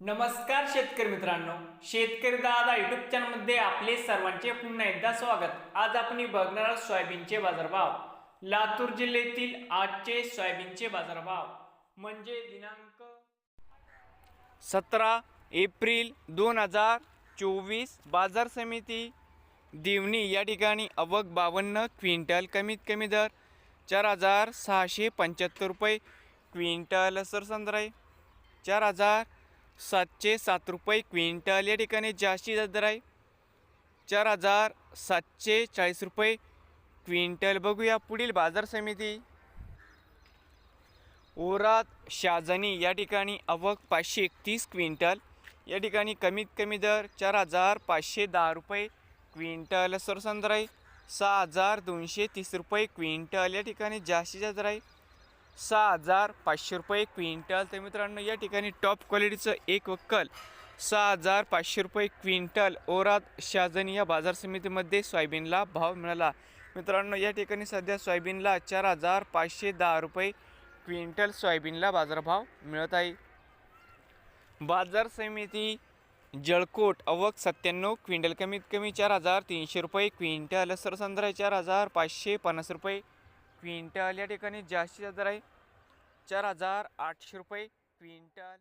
नमस्कार शेतकरी मित्रांनो शेतकरी दादा युट्यूब चॅनलमध्ये आपले सर्वांचे पुन्हा एकदा स्वागत. आज आपण बघणार आहोत सोयाबीनचे बाजारभाव. लातूर जिल्ह्यातील आजचे सोयाबीनचे बाजारभाव. म्हणजे दिनांक सतरा एप्रिल दोन हजार चोवीस बाजार समिती दिवणी या ठिकाणी अवक बावन्न क्विंटल कमीत कमी दर चार हजार सहाशे पंच्याहत्तर रुपये क्विंटल सरसंद्राई चार हजार सातशे सात रुपये क्विंटल या ठिकाणी जास्तीत दर आहे. चार हजार सातशे चाळीस रुपये क्विंटल. बघूया पुढील बाजार समिती. ओरात शाजनी या ठिकाणी अवक पाचशे एकतीस क्विंटल. या ठिकाणी कमीत कमी दर चार हजार पाचशे दहा रुपये क्विंटल. सरसंद्र आहे सहा हजार दोनशे तीस रुपये क्विंटल. या ठिकाणी जास्तीचा दर आहे. सहा हजार पाचशे रुपये क्विंटल. तर मित्रांनो या ठिकाणी टॉप क्वालिटीचं एक वक्कल. सहा हजार पाचशे रुपये क्विंटल ओरात शाजनी या बाजार समितीमध्ये सोयाबीनला भाव मिळाला. मित्रांनो या ठिकाणी सध्या सोयाबीनला चार हजार पाचशे दहा रुपये क्विंटल सोयाबीनला बाजारभाव मिळत आहे. बाजार समिती जळकोट अवक सत्त्याण्णव क्विंटल कमीत कमी चार हजार तीनशे रुपये क्विंटल सरसंद्रा चार हजार पाचशे पन्नास रुपये क्विंटल या ठिकाणी जास्तीत दर आहे. चार हजार आठशे रुपये क्विंटल.